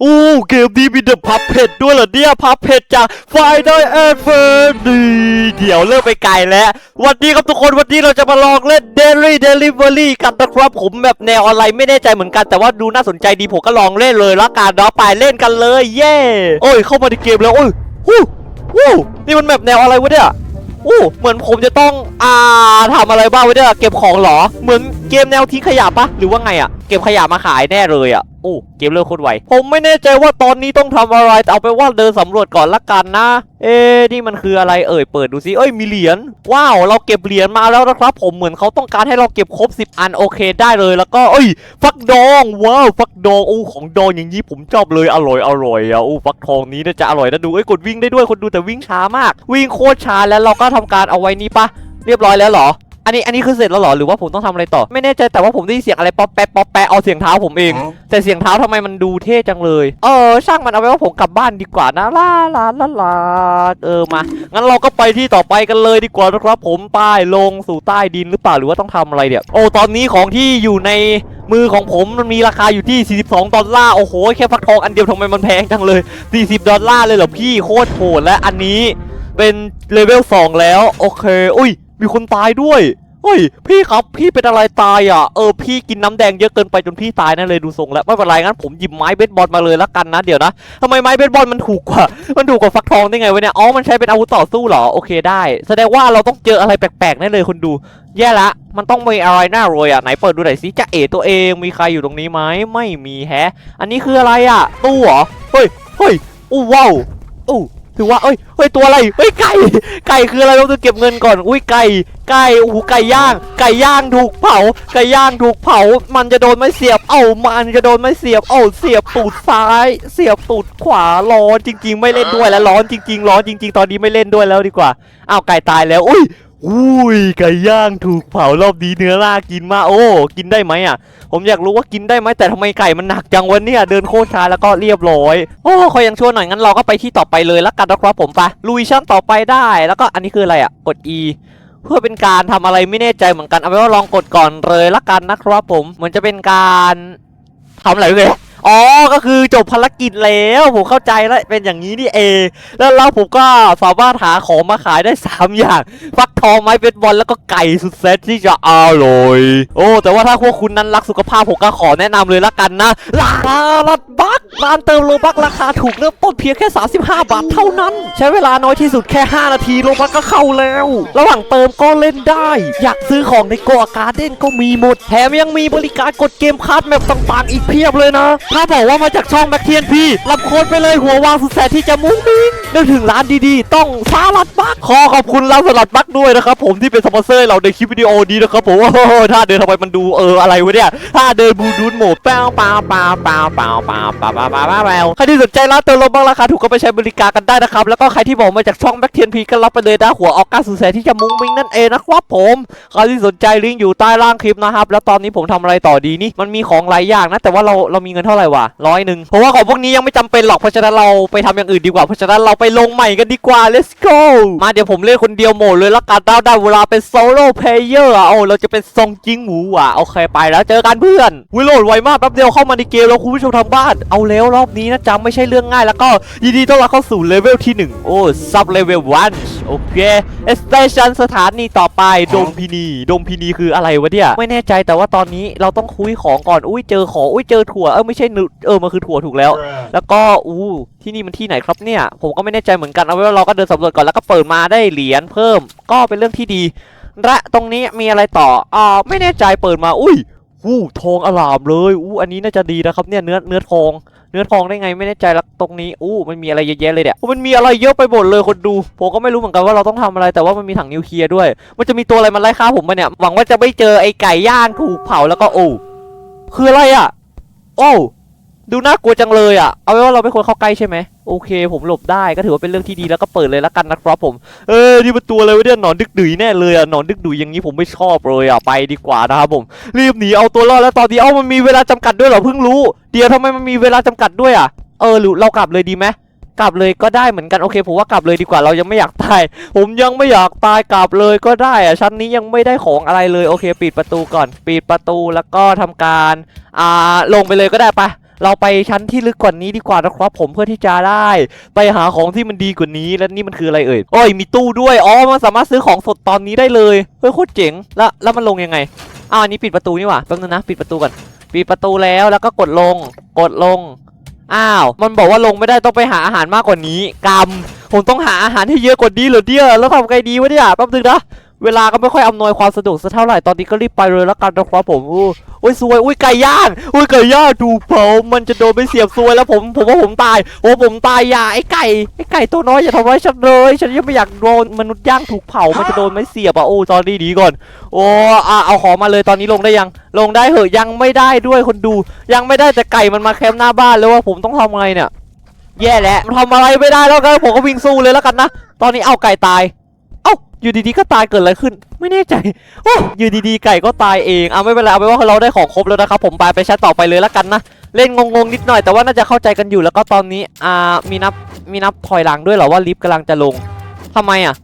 โอ้เกมนี้มีเดอะพับเพจด้วยเหรอเนี่ยพับเพจจากไฟได้แอนเฟอร์ดีเดี๋ยวเลิกไปไกลแล้ว วันนี้ครับทุกคนวันนี้เราจะมาลองเล่น Daily Delivery กันนะครับผมแบบแนวออนไลน์ไม่แน่ใจเหมือนกันแต่ว่าดูน่าสนใจดีผมก็ลองเล่นเลยละกันเนาะไปเล่นกันเลยเย้โอ้ยเข้ามาในเกมแล้วโอ้ยฮู้ฮู้นี่มันแบบแนวอะไรวะเนี่ยอู้เหมือนผมจะต้องอ่าทำอะไรบ้างวะเนี่ยเก็บของเหรอ เหมือน เกมแนวทิ้งขยะปะหรือว่าไงอะเก็บขยะมาขายแน่เลยอะโอ้เกมเลิกโคตรไวผมไม่แน่ใจว่าตอนนี้ต้องทำอะไรแต่เอาไปว่าเดินสำรวจก่อนละกันนะ เอ๊ะนี่มันคืออะไรเอ่ยเปิดดูซิเอ้ยมีเหรียญว้าวเราเก็บเหรียญมาแล้วนะครับ ผมเหมือนเขาต้องการให้เราเก็บครบ 10 อันโอเคได้เลยแล้วก็เอ้ย ฟักดองว้าวฟักดองโอ้ของดองอย่างนี้ผมชอบเลยอร่อยอร่อยอะโอ้ฟักทองนี้น่าจะอร่อยนะดูเอ้ยกดวิ่งได้ด้วยคนดูแต่วิ่งช้ามาก วิ่งโคตรช้าแล้วเราก็ทำการเอาไว้นี่ปะเรียบร้อยแล้วเหรอ อันนี้อันนี้คือเสร็จแล้วเหรอหรือว่าผมต้องทำอะไรต่อ ไม่แน่ใจแต่ว่าผมได้ยินเสียงอะไรป๊อปแป๊ะป๊อปแป๊ะเอาเสียงเท้าผมเอง แต่เสียงเท้าทำไมมันดูเท่จังเลย เออ ช่างมันเอาไว้ว่าผมกลับบ้านดีกว่านะลาลาลาลาเออมางั้นเราก็ไปที่ต่อไปกันเลยดีกว่านะครับผมป้ายลงสู่ใต้ดินหรือเปล่าหรือว่าต้องทำอะไรเนี่ยโอ้ตอนนี้ของที่อยู่ในมือของผมมันมีราคาอยู่ที่ 42 ดอลลาร์ โอ้โห แค่ฟักทองอันเดียวทำไมมันแพงจังเลย 40 ดอลลาร์เลยเหรอพี่ โคตรโหดและอันนี้เป็นเลเวล 2 แล้ว โอเค อุ้ย มีคนตายด้วย เฮ้ยพี่ครับพี่เป็นอะไรตายอะเออพี่กินน้ำแดงเยอะเกินไปจนพี่ตายนั่นเลยดูทรงแล้วไม่เป็นไรงั้นผมหยิบไม้เบสบอลมาเลยละกันนะเดี๋ยวนะทำไมไม้เบสบอลมันถูกกว่า มันถูกกว่าฟักทองได้ไงวะเนี่ยอ๋อมันใช้เป็นอาวุธต่อสู้เหรอโอเคได้ แสดงว่าเราต้องเจออะไรแปลกๆแน่เลยคนดู แย่ละ มันต้องมีอะไรน่ารวยอะไหนเปิดดูหน่อยสิจะเอ๋ตัวเองมีใครอยู่ตรงนี้ไหมไม่มีแฮะ อันนี้คืออะไรอะตู้เหรอเฮ้ยเฮ้ยอู้ว้าวอู้ ถือว่าเอ้ยเฮ้ยตัวอะไรเฮ้ยไก่ไก่คืออะไรเราต้องเก็บเงินก่อน อุ้ยไก่ไก่โอ้โหไก่ย่าง ไก่ย่างถูกเผา ไก่ย่างถูกเผา มันจะโดนไม่เสียบ เอ้ามันจะโดนไม่เสียบ เอ้าเสียบตูดซ้าย เสียบตูดขวาร้อนจริง ๆ ไม่เล่นด้วยแล้วร้อนจริง ๆ ร้อนจริง ๆ ตอนนี้ไม่เล่นด้วยแล้วดีกว่าอ้าวไก่ตายแล้ว อุ้ย อุ้ยไก่ย่างถูกเผารอบนี้เนื้อน่ากินมากโอ้ กินได้ไหมอะ ผมอยากรู้ว่ากินได้ไหมแต่ทำไมไก่มันหนักจังวะเนี่ยเดินโคตรช้าแล้วก็เรียบร้อยโอ้คอยยังชั่วหน่อยงั้นเราก็ไปที่ต่อไปเลยแล้วกันนะครับผมไปลุยชั้นต่อไปได้ แล้วก็อันนี้คืออะไรอะกด E เพื่อเป็นการทำอะไรไม่แน่ใจเหมือนกันเอาไว้ว่าลองกดก่อนเลยละกันนะครับผมเหมือนจะเป็นการทำอะไรเลย อ๋อ ก็คือจบภารกิจแล้ว ผมเข้าใจแล้ว เป็นอย่างนี้นี่เอง แล้วเราผมก็สามารถหาของมาขายได้สามอย่าง ฟักทองไม้เบสบอลแล้วก็ไก่สุดแซ่บที่จะอร่อย โอ้ แต่ว่าถ้าพวกคุณนั้นรักสุขภาพผมก็ขอแนะนำเลยละกันนะลาลัดบักร้านเติมโลบักราคาถูกเริ่มต้นเพียงแค่ 35 บาทเท่านั้น ใช้เวลาน้อยที่สุดแค่ 5 นาทีโลบักก็เข้าแล้ว ระหว่างเติมก็เล่นได้ อยากซื้อของในกอาการ์เด้นก็มีหมด แถมยังมีบริการกดเกมคาดแมปต่างๆ อีกเพียบเลยนะถ้าบอกว่ามาจากช่องแบ็คเทียนพี่รับโค้ดไปเลยหัววางสุดแสนที่จะมุ้งมิ้งนึกถึงร้านดีๆ ต้องสลัดบักขอขอบคุณร้านสลัดบักด้วยนะครับผมที่เป็นสปอนเซอร์เราในคลิปวิดีโอนี้นะครับผมโอ้โหถ้าเดินทำไมมันดูเอออะไรวะเนี่ยถ้าเดินบูดูนโหมดแป้วปาวปาวปาวปาวปาวปาวปาวปาวปาวปาวใครที่สนใจร้านเติมลมบ้างราคาถูกก็ไปใช้บริการกันได้นะครับแล้วก็ใครที่บอกมาจากช่องแบ็คเทียนพีก็รับไปเลยนะหัวออกก้าสุดแสนที่จะมุ้งมิ้งนั่นเองนะครับผมใครที่สนใจลิงก์อยู่ใต้ล่างคลิปนะครับแล้วตอนนี้ผมทำอะไรต่อดีนี่มันมีของหลายอย่างนะแต่ว่าเราเรามีเงินเท่าไหร่วะร้อยหนึ่งเพราะว่าของพวกนี้ยังไม่จำเป็นหรอกเพราะฉะนั้นเราไปทำอย่างอื่นดีกว่าเพราะฉะนั้นเราไปลงใหม่กันดีกว่า let's go มาเดี๋ยวผมเล่นคนเดียวโหมดเลยละกันได้ได้เวลาเป็นโซโล่เพลเยอร์อะโอ้เราจะเป็นซองจิงหมูอะโอเคไปแล้วเจอกันเพื่อนวิโรดไวมากแป๊บเดียวเข้ามาในเกมแล้วคุณผู้ชมทางบ้านเอาแล้วรอบนี้นะจำไม่ใช่เรื่องง่ายแล้วก็ยินดีต้อนรับเข้าสู่เลเวลที่หนึ่งโอ้ซับเลเวลวัน โอเคเอสเตชันสถานีต่อไปโดมพินีโดมพินีคืออะไรวะเนี่ย ไม่แน่ใจแต่ว่าตอนนี้เราต้องคุยของก่อนอุ้ยเจอของอุ้ยเจอถั่วเออไม่ใช่นึเออมันคือถั่วถูกแล้ว แล้วก็อู้ที่นี่มันที่ไหนครับเนี่ย ผมก็ไม่แน่ใจเหมือนกันเอาไว้ว่าเราก็เดินสำรวจก่อนแล้วก็เปิดมาได้เหรียญเพิ่ม ก็เป็นเรื่องที่ดีและตรงนี้มีอะไรต่ออ่าไม่แน่ใจเปิดมาอุ้ยอู้ทองอลามเลยอู้อันนี้น่าจะดีนะครับเนี่ยเนื้อเนื้อทอง เนื้อทองได้ไงไม่แน่ใจลักตรงนี้อู้มันมีอะไรเยอะแยะเลยเนี่ยโอ้มันมีอะไรเยอะไปหมดเลยคนดูผมก็ไม่รู้เหมือนกันว่าเราต้องทำอะไรแต่ว่ามันมีถังนิวเคลียร์ด้วย มันจะมีตัวอะไรมาไล่ฆ่าผมมาเนี่ยหวังว่าจะไม่เจอไอ้ไก่ย่างถูกเผาแล้วก็โอ้คืออะไรอะ โอ้ ดูน่ากลัวจังเลยอะ เอาไว้ว่าเราไม่ควรเข้าใกล้ใช่ไหมโอเค ผมหลบได้ก็ถือว่าเป็นเรื่องที่ดีแล้วก็เปิดเลยแล้วกันนะครับผม เออนี่มันตัวอะไรวะเนี่ยหนอนดึกดุยแน่เลยอะหนอนดึกดุยอย่างนี้ผมไม่ชอบเลยอะไปดีกว่านะครับผม รีบหนีเอาตัวรอดแล้วตอนนี้เอ้ามันมีเวลาจำกัดด้วยเหรอเพิ่งรู้ เดี๋ยวทำไมมันมีเวลาจำกัดด้วยอะ เออหรือเรากลับเลยดีไหมกลับเลยก็ได้เหมือนกันโอเคผมว่ากลับเลยดีกว่าเรายังไม่อยากตาย ผมยังไม่อยากตายกลับเลยก็ได้อะชั้นนี้ยังไม่ได้ของอะไรเลยโอเค ปิดประตูก่อน ปิดประตูแล้วก็ทำการอ่าลงไปเลยก็ได้ปะ เราไปชั้นที่ลึกกว่านี้ดีกว่านะครับผมเพื่อที่จะได้ ไปหาของที่มันดีกว่านี้และนี่มันคืออะไรเอ่ยโอ้ยมีตู้ด้วยอ๋อมันสามารถซื้อของสดตอนนี้ได้เลยเฮ้ยโคตรเจ๋งแล้วแล้วมันลงยังไงอ้าวอันนี้ปิดประตูนี่หว่าแป๊บนึงนะปิดประตูก่อนปิดประตูแล้วแล้วก็กดลง กดลงอ้าว มันบอกว่าลงไม่ได้ต้องไปหาอาหารมากกว่านี้กรรมผมต้องหาอาหารให้เยอะกว่านี้เหรอเดียแล้วทำไงดีวะเนี่ยแป๊บนึงนะ เวลาก็ไม่ค่อยอำนวยความสะดวกสักเท่าไหร่ ตอนนี้ก็รีบไปเลยแล้วกันนะครับผมอู้อุ้ยซวย อุ้ยไก่ย่าง อุ้ยไก่ย่างถูกเผามันจะโดนไปเสียบซวยแล้วผม ผมว่าผมตาย โอ้ผมตายอย่าไอ้ไก่ ไอ้ไก่ตัวน้อยอย่าทำร้ายฉันเลย ฉันยังไม่อยากโดนมนุษย์ย่างถูกเผา มันจะโดนไม่เสียบอะ โอ้ตอนนี้ดีก่อน โอ้อะเอาของมาเลยตอนนี้ลงได้ยัง ลงได้เหอะยังไม่ได้ด้วยคนดู ยังไม่ได้แต่ไก่มันมาแคมป์หน้าบ้านแล้วว่าผมต้องทำไงเนี่ย แย่แล้วมันทำอะไรไม่ได้แล้วกันผมก็วิ่งสู้เลยแล้วกันนะ ตอนนี้เอาไก่ตาย อยู่ดีๆก็ตายเกิดอะไรขึ้น ไม่แน่ใจโอ้อยู่ดีๆไก่ก็ตายเองเอาไม่เป็นไรเอาไปนว่าเราได้ของครบแล้วนะครับผมไปไปแชทต่อไปเลยแล้วกันนะเล่นงงๆนิดหน่อยแต่ว่าน่าจะเข้าใจกันอยู่แล้วก็ตอนนี้อ่ามีนับมีนับถอยหลังด้วยเหรอว่าลิฟต์กำลังจะลงทำไมอะ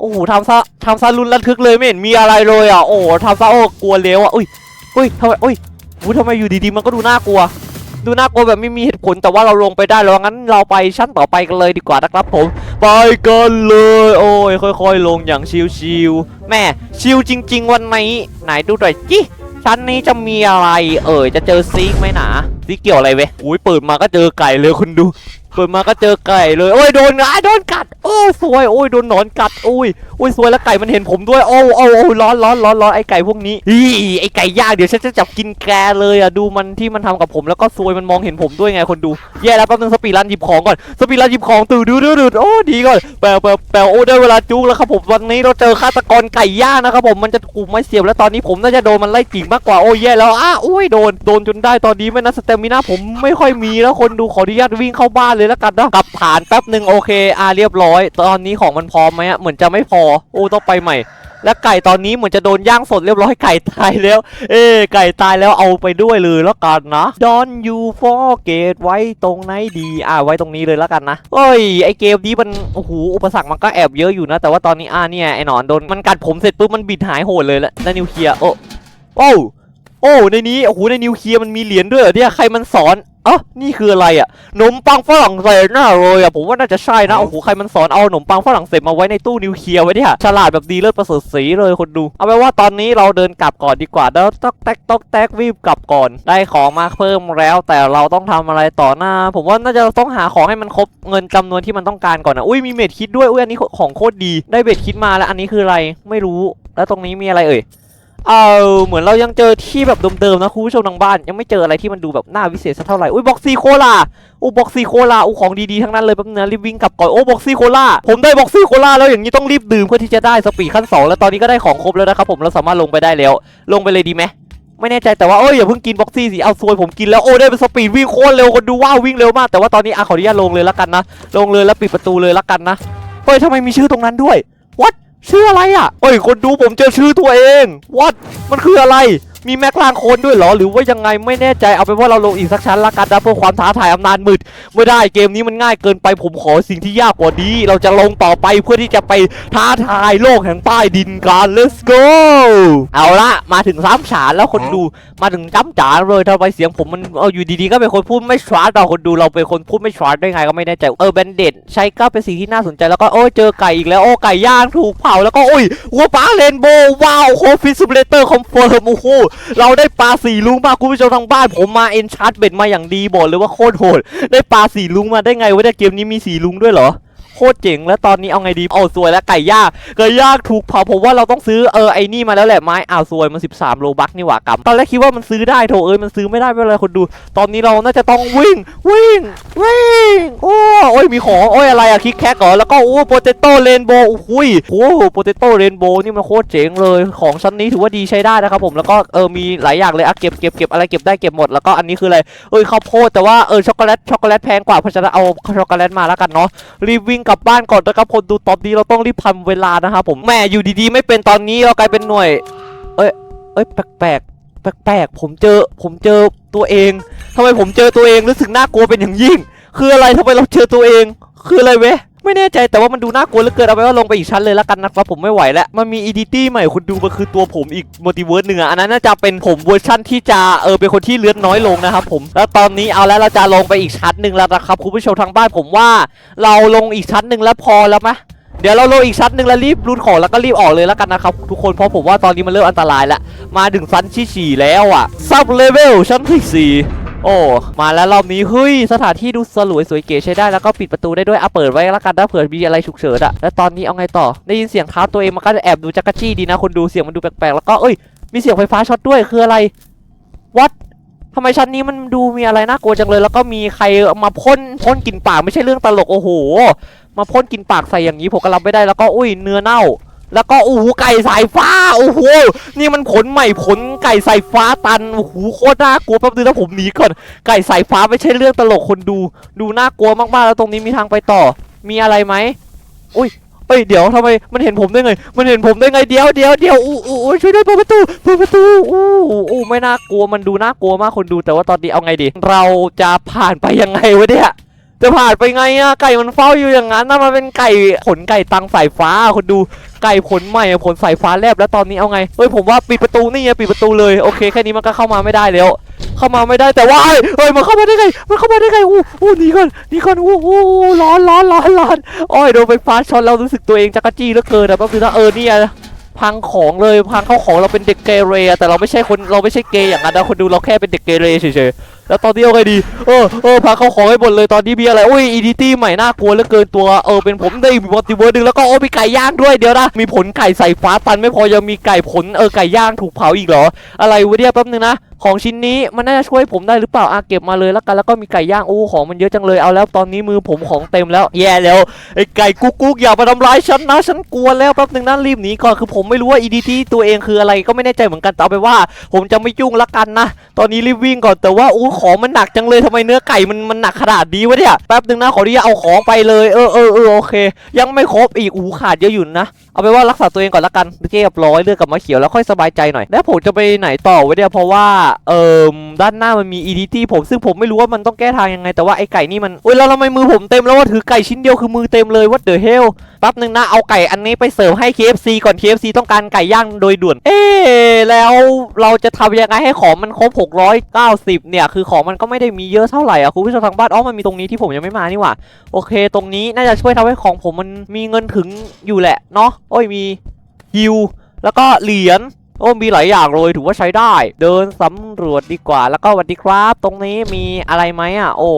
โอ้โหทำซะทำซะรุนระทึกเลยไม่เห็นมีอะไรเลยอะโอ้โหทำซะโอ้กลัวเลวอะอุ้ยอุ้ยทำไมอุ้ยอุ้ยทำไมอยู่ดีๆมันก็ดูน่ากลัว ดูน่ากลัวแบบไม่มีเหตุผลแต่ว่าเราลงไปได้แล้วงั้นเราไปชั้นต่อไปกันเลยดีกว่านะครับผม ไปกันเลย โอ้ยค่อย ๆ ลงอย่างชิวๆแม่ชิวจริง ๆ วันนี้ไหนดูหน่อยจิชั้นนี้จะมีอะไร เอ่ยจะเจอซีกไหมหนาซิเกี่ยวอะไรเว้ยอุ้ยเปิดมาก็เจอไก่เลยคุณดู เปิดมาก็เจอไก่เลย โอ้ยโดนอะโดนกัด โอ้สวย โอ้ยโดนหนอนกัด โอ้ย โอ้ยสวยแล้วไก่มันเห็นผมด้วย โอ้โอ้โอ้ร้อนร้อนร้อนร้อนไอไก่พวกนี้อีไอไก่ย่างเดี๋ยวฉันจะจับกินแกเลยอะ ดูมันที่มันทำกับผมแล้วก็ซวยมันมองเห็นผมด้วยไงคนดู แย่แล้วแป๊บนึงสปีรันหยิบของก่อน สปีรันหยิบของตื่นดูดูดูโอ้ดีก่อน แปลแปลแปลโอ้ได้เวลาจุกแล้วครับผมวันนี้เราเจอฆาตกรไก่ย่างนะครับผม มันจะถูกไม้เสียบแล้วตอนนี้ผมน่าจะโดนมันไล่จิกมากกว่า โอ้ยแย่แล้วอ้าโอ้ยโดน โดนจนได้ตอนนี้ไม่นะสเตมิน่าผมไม่ค่อยมีแล้วคนดูขออนุญาตวิ่งเข้าบ้านเลยแล้วกันนะกลับฐานแป๊บหนึ่งโอเคอ่าเรียบร้อย ตอนนี้ของมันพร้อมไหมอะเหมือนจะไม่พอโอ้ต้องไปใหม่ และไก่ตอนนี้เหมือนจะโดนย่างสดเรียบร้อยไก่ตายแล้ว เอ้ไก่ตายแล้วเอาไปด้วยเลยแล้วกันนะ Don't you forget ไว้ตรงไหนดีอ่าไว้ตรงนี้เลยแล้วกันนะเฮ้ยไอเกมนี้มันโอ้โหอุปสรรคมันก็แอบเยอะอยู่นะ แต่ว่าตอนนี้อ่าเนี่ยไอหนอนโดนมันกัดผมเสร็จปุ๊บมันบิดหายโหดเลยแล้วแล้วนิวเคลียร์โอ้โอ้โอ้ในนี้โอ้โหในนิวเคลียร์มันมีเหรียญด้วยเหรอเนี่ยใครมันสอน เอ๋อนี่คืออะไรอะขนมปังฝรั่งเศสน่าเลยอะผมว่าน่าจะใช่นะโอ้โหใครมันสอนเอาขนมปังฝรั่งเศสมาไว้ในตู้นิวเคลียร์ไว้เนี่ยฉลาดแบบดีเลิศประเสริฐสีเลยคนดู เอาไปนว่าตอนนี้เราเดินกลับก่อนดีกว่าแล้วต๊อกแต๊กต๊อกแต๊กรีบกลับก่อน ได้ของมาเพิ่มแล้ว แต่เราต้องทำอะไรต่อหน้า ผมว่าน่าจะต้องหาของให้มันครบเงินจำนวนที่มันต้องการก่อนนะอุ้ยมีเม็ดคิดด้วยอุ้ยอันนี้ของโคตรดีได้เบ็ดคิดมาแล้วอันนี้คืออะไรไม่รู้แล้วตรงนี้มีอะไรเอ่ย เอาเหมือนเรายังเจอที่แบบเดิมๆนะคุณผู้ชมทางบ้าน ยังไม่เจออะไรที่มันดูแบบน่าวิเศษสักเท่าไหร่อุ้ยบ็อกซี่โคลาอู้บ็อกซี่โคลาอู้ของดีๆทั้งนั้นเลยแป๊บนึงนะรีบวิ่งกลับก่อนโอ้บ็อกซี่โคลาผมได้บ็อกซี่โคลาแล้วอย่างนี้ต้องรีบดื่มเพื่อที่จะได้สปีดขั้นสองแล้วตอนนี้ก็ได้ของครบแล้วนะครับผมเราสามารถลงไปได้แล้ว ลงไปเลยดีไหมไม่แน่ใจแต่ว่าเอ้ยอย่าเพิ่งกินบ็อกซี่สิเอาซวยผมกินแล้วโอ้ได้เป็นสปีดวิ่งโคตรเร็วคนดูว้าววิ่งเร็วมากแต่ว่าตอนนี้อะขออนุญาตลงเลยแล้วกันนะ ลงเลยแล้วปิดประตูเลยแล้วกันนะเฮ้ยทำไมมีชื่อตรงนั้นด้วย ชื่ออะไรอะเอ้ยคนดูผมเจอชื่อตัวเองวัดมันคืออะไร มีแม็กลางโคนด้วยเหรอ หรือว่ายังไงไม่แน่ใจเอาเป็นว่าเราลงอีกสักชั้นละกันนะเพื่อความท้าทายอำนาจมืด ไม่ได้เกมนี้มันง่ายเกินไปผมขอสิ่งที่ยากกว่านี้ เราจะลงต่อไปเพื่อที่จะไปท้าทายโลกแห่งใต้ดินกัน let's go เอาละมาถึงซ้ำฉานแล้วคนดูมาถึงจ้ำจ๋าเลยทำไมเสียงผมมันเอาอยู่ดีๆก็เป็นคนพูดไม่ชัดเราคนดูเราเป็นคนพูดไม่ชัดได้ไงก็ไม่แน่ใจเออแบนเด็ดใช้ก็เป็นสิ่งที่น่าสนใจแล้วก็โอ้ยเจอไก่อีกแล้วโอ้ไก่ย่างถูกเผาแล้วก็โอ้ยหัวปลาเรนโบว์ว้าวโคฟิสซิเลเตอร์คอมเฟิร์มโอ้โหเราได้ปลาสีลุงมาคุณผู้ชมทางบ้าน ผมมาเอ็นชาร์ตเบ็ดมาอย่างดีบอกเลยว่าโคตรโหดได้ปลาสีลุงมาได้ไงวะเนี่ยเกมนี้มีสีลุงด้วยเหรอ ตรเจ๋งแล้วตอนนี้เอาไงดีเอาสวยแล้วไก่ย่างไก่ย่างถูกเผาผมว่าเราต้องซื้อเออไอ้นี่มาแล้วแหละไม้อ้าวสวยมัน 13 โลบักนี่หว่ากำตอนแรกคิดว่ามันซื้อได้โถเอ้ยมันซื้อไม่ได้ไม่เป็นไรคนดู ตอนนี้เราน่าจะต้องวิ่งวิ่งวิ่งโอ้โอ้ยมีของโอ้ยอะไรอะคิกแคกเหรอแล้วก็โอ้โปเตโต้เรนโบว์โอ้ยโอ้โปเตโต้เรนโบว์นี่มันโคตรเจ๋งเลยของชั้นนี้ถือว่าดีใช้ได้นะครับผมแล้วก็เออมีหลายอย่างเลยอะเก็บเก็บเก็บอะไรเก็บได้เก็บหมดแล้วก็อันนี้คืออะไรเอ้ยข้าวโพดแต่ว่าเออช็อกโกแลตช็อกโกแลตแพงกว่าเพราะฉะนั้นเอาช็อกโกแลตมาแล้วกันเนาะรีบวิ่งกลับบ้านก่อนนะครับคนดูตอนนี้เราต้องรีบทำเวลานะครับผมแหมอยู่ดีๆ ไม่เป็นตอนนี้เรากลายเป็นหน่วย เอ้ยเอ้ยแปลกๆแปลกๆผมเจอผมเจอตัวเองทำไมผมเจอตัวเองรู้สึกน่ากลัวเป็นอย่างยิ่ง คืออะไรทำไมเราเจอตัวเอง คืออะไรเว้ ไม่แน่ใจแต่ว่ามันดูน่ากลัวเหลือเกินเอาไปว่าลงไปอีกชั้นเลยละกันนะครับผมไม่ไหวแล้ว มันมีอีดิตี้ใหม่คุณดูมันคือตัวผมอีกมัลติเวิร์สหนึ่งอะอันนั้นน่าจะเป็นผมเวอร์ชั่นที่จะเออเป็นคนที่เลือดน้อยลงนะครับผมแล้วตอนนี้เอาแล้วเราจะลงไปอีกชั้นหนึ่งแล้วนะครับคุณผู้ชมทางบ้านผมว่า เราลงอีกชั้นหนึ่งแล้วพอแล้วมะเดี๋ยวเราลงอีกชั้นหนึ่งแล้วรีบรูดของแล้วก็รีบออกเลยแล้วกันนะครับทุกคนเพราะผมว่าตอนนี้มันเริ่มอันตรายแล้วมาถึงชั้นที่สี่แล้วอะซับเลเวลชั้นที่สี่ โอ้มาแล้วรอบนี้เฮ้ยสถานที่ดูสลวยสวยเก๋ใช้ได้แล้วก็ปิดประตูได้ด้วยเอาเปิดไว้แล้วกันถ้าเผื่อมีอะไรฉุกเฉินอะแล้วตอนนี้เอาไงต่อได้ยินเสียงเท้าตัวเองมันก็จะแอบดูจักรจี้ดีนะคนดูเสียงมันดูแปลกๆแล้วก็เอ้ยมีเสียงไฟฟ้าช็อตด้วยคืออะไรวัดทำไมชั้นนี้มันดูมีอะไรน่ากลัวจังเลย แล้วก็มีใครมาพ่นพ่นกลิ่นปากไม่ใช่เรื่องตลกโอ้โห มาพ่นกลิ่นปากใส่อย่างนี้ผมก็รับไม่ได้แล้วก็อุ้ยเนื้อเน่า แล้วก็โอ้โหไก่สายฟ้าโอ้โหนี่มันผลใหม่ผลไก่สายฟ้าตันโอ้โหโคตรน่ากลัวแป๊บนึงนะผมหนีก่อนไก่สายฟ้าไม่ใช่เรื่องตลกคนดู ดูน่ากลัวมากๆแล้วตรงนี้มีทางไปต่อ มีอะไรไหมอุ้ยเอ้ยเดี๋ยวทำไมมันเห็นผมได้ไง มันเห็นผมได้ไงเดี๋ยวเดี๋ยวเดี๋ยวอู้อู้ช่วยด้วยเปิดประตูเปิดประตูอู้อู้อู้ไม่น่ากลัวมันดูน่ากลัวมากคนดูแต่ว่าตอนนี้เอาไงดี เราจะผ่านไปยังไงวะเนี่ยจะผ่านไปไงอะไก่มันเฝ้าอยู่อย่างนั้นนะมันเป็นไก่ขนไก่ตังสายฟ้าคนดู ไก่ผลใหม่ผลสายฟ้าแลบแล้วตอนนี้เอาไงเฮ้ยผมว่าปิดประตูนี่ไงปิดประตูเลยโอเคแค่นี้มันก็เข้ามาไม่ได้แล้ว เข้ามาไม่ได้แต่ว่าเฮ้ยมันเข้ามาได้ไงมันเข้ามาได้ไงอู้อู้หนีก่อนหนีก่อนอู้อู้ร้อนร้อนร้อนร้อนอ้ยโดนไฟฟ้าช็อตแล้วรู้สึกตัวเองจักรจี้เหลือเกินอะก็คือถ้าเออเนี่ยพังของเลยพังเข้าของเราเป็นเด็กเกเรแต่เราไม่ใช่คนเราไม่ใช่เกย์อย่างนั้นนะคนดูเราแค่เป็นเด็กเกเรเฉยๆ แล้วตอนนี้เอาไงดี เออเออพาเข้าของให้หมดเลยตอนนี้มีอะไรอุ้ยอีดิตี้ใหม่น่ากลัวเหลือเกินตัวเออเป็นผมได้มัลติเวิร์สหนึ่งแล้วก็โอ้มีไก่ย่างด้วยเดี๋ยวนะมีผลไก่ใส่ฟ้าตันไม่พอยังมีไก่ผลเออไก่ย่างถูกเผาอีกเหรอ อะไรวะเนี่ยแป๊บนึงนะ ของชิ้นนี้มันน่าจะช่วยผมได้หรือเปล่าอะเก็บมาเลยแล้วกันแล้วก็มีไก่ย่างโอ้ของมันเยอะจังเลยเอาแล้วตอนนี้มือผมของเต็มแล้วแย่แล้วไอ้ไก่กุ๊กกุ๊กอย่ามาทำร้ายฉันนะฉันกลัวแล้วแป๊บนึงนะรีบหนีก่อนคือผมไม่รู้ว่าอีดีที่ตัวเองคืออะไรก็ไม่แน่ใจเหมือนกันแต่เอาไปว่า ผมจะไม่ยุ่งละกันนะตอนนี้รีบวิ่งก่อนแต่ว่าอู้ของมันหนักจังเลยทำไมเนื้อไก่มันมันหนักขนาดนี้วะเนี่ยแป๊บนึงนะขอที่จะเอาของไปเลยเออเออเออโอเค ยังไม่ครบอีกอู้ขาดเยอะอยู่นะ เอาไปนว่ารักษาตัวเองก่อนละกันเรียบร้อยเลือกกับมาเขียวแล้วค่อยสบายใจหน่อย แล้วผมจะไปไหนต่อไวะเนี่ยเพราะว่าเอ่อด้านหน้ามันมี EDT ผมซึ่งผมไม่รู้ว่ามันต้องแก้ทางยังไงแต่ว่าไอ้ไก่นี่มันอุ้ยแล้วทำไมมือผมเต็มแล้วว่าถือไก่ชิ้นเดียวคือมือเต็มเลย what the hell แป๊บนึงนะเอาไก่อันนี้ไปเสิร์ฟให้ KFC ก่อน KFC ต้องการไก่ย่างโดยด่วน เอ๊ะแล้วเราจะทำยังไงให้ของมันครบ 690 เนี่ย คือของมันก็ไม่ได้มีเยอะเท่าไหร่อะคุณผู้ชมทางบ้านอ๋อมันมีตรงนี้ที่ผมยังไม่มานี่หว่า โอเค ตรงนี้น่าจะช่วยทำให้ของผมมันมีเงินถึงอยู่แหละเนาะโอ้ยมีฮิวแล้วก็เหรียญโอ้มีหลายอย่างเลยถือว่าใช้ได้ เดินสำรวจดีกว่าแล้วก็สวัสดีครับ ตรงนี้มีอะไรไหมอะ โอ้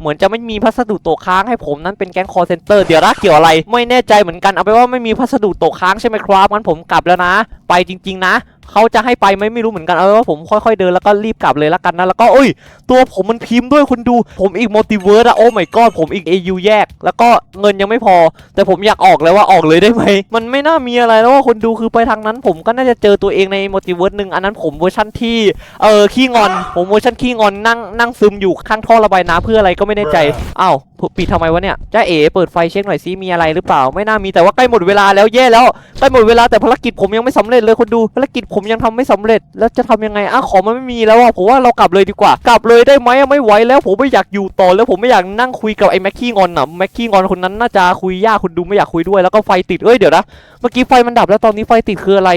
เหมือนจะไม่มีพัสดุตกค้างให้ผมนั้นเป็นแก๊งคอเซนเตอร์เดี๋ยวนะเกี่ยวอะไร ไม่แน่ใจเหมือนกันเอาไปว่าไม่มีพัสดุตกค้างใช่ไหมครับงั้นผมกลับแล้วนะ ไปจริง ๆ นะเขาจะให้ไปไหมไม่รู้เหมือนกัน เอาเป็นว่าผมค่อยๆเดินแล้วก็รีบกลับเลยละกันนะ แล้วก็เอ้ย ตัวผมมันพิมพ์ด้วยคุณดู ผมอีกมัลติเวิร์สอะโอ้ my god ผมอีก AU แยก แล้วก็เงินยังไม่พอ แต่ผมอยากออกแล้วว่าออกเลยได้ไหม มันไม่น่ามีอะไรแล้วว่าคนดูคือไปทางนั้น ผมก็น่าจะเจอตัวเองในมัลติเวิร์สหนึ่งอันนั้นผมเวอร์ชันที่ เออขี้งอน ผมเวอร์ชันขี้งอนนั่งนั่งซึมอยู่ข้างท่อระบายน้ำเพื่ออะไรก็ไม่แน่ใจอ้าวปิดทำไมวะเนี่ยจ้าเอ๋เปิดไฟเช็คหน่อยซิมีอะไรหรือเปล่า ไม่น่ามีแต่ว่าใกล้หมดเวลาแล้วแย่แล้วใกล้หมดเวลาแต่ภารกิจผมยังไม่สำเร็จเลยคนดูภารกิจผมยังทำไม่สำเร็จ แล้วจะทำยังไงอะของมันไม่มีแล้วอะผมว่าเรากลับเลยดีกว่า กลับเลยได้ไหมไม่ไหวแล้วผมไม่อยากอยู่ต่อแล้วผมไม่อยากนั่งคุยกับไอ้แม็กกี้งอนอะแม็กกี้งอนคนนั้นน่าจะคุยยากคุณดูไม่อยากคุยด้วยแล้วก็ไฟติดเอ้ยเดี๋ยวนะเมื่อกี้ไฟมันดับแล้วตอนนี้ไฟติดคืออะไร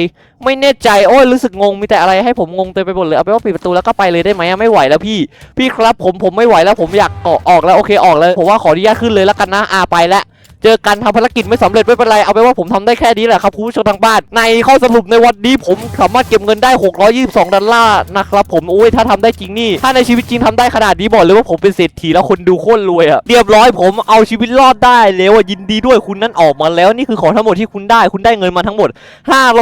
ไม่แน่ใจโอ้ยรู้สึกงงมีแต่อะไรให้ผมงงเต็มไปหมดเลยเอาไปว่าปิดประตูแล้วก็ไปเลยได้ไหมไม่ไหวแล้วพี่ พี่ครับผมผมไม่ไหวแล้วผมอยากออกออกแล้วโอเคออกเลยผมว่าขออนุญาตขึ้นเลยแล้วกันนะ อ่าไปแล้ว เจอกันทำภารกิจไม่สำเร็จไม่เป็นไร เอาไปนว่าผมทำได้แค่นี้แหละครับคุณผู้ชมทางบ้าน ในข้อสรุปในวันนี้ผมสามารถเก็บเงินได้ 622 ดอลลาร์นะครับผมโอ้ยถ้าทำได้จริงนี่ ถ้าในชีวิตจริงทำได้ขนาดนี้บอกเลยว่าผมเป็นเศรษฐีแล้วคนดูโคตรรวยอะเรียบร้อยผมเอาชีวิตรอดได้แล้วอะยินดีด้วยคุณนั้นออกมาแล้วนี่คือของทั้งหมดที่คุณได้คุณได้เงินมาทั้งหมด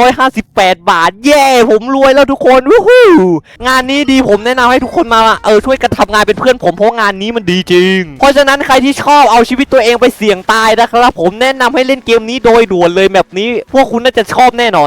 558 บาท เย้ผมรวยแล้วทุกคนวู้ฮู้งานนี้ดีผมแนะนำให้ทุกคนมาเออช่วยกันทำงานเป็นเพื่อนผมเพราะงานนี้มันดีจริง เพราะฉะนั้นใครที่ชอบเอาชีวิตตัวเองไปเสี่ยงตายนะครับผมแนะนำให้เล่นเกมนี้โดยด่วนเลยแบบนี้ พวกคุณน่าจะชอบแน่นอน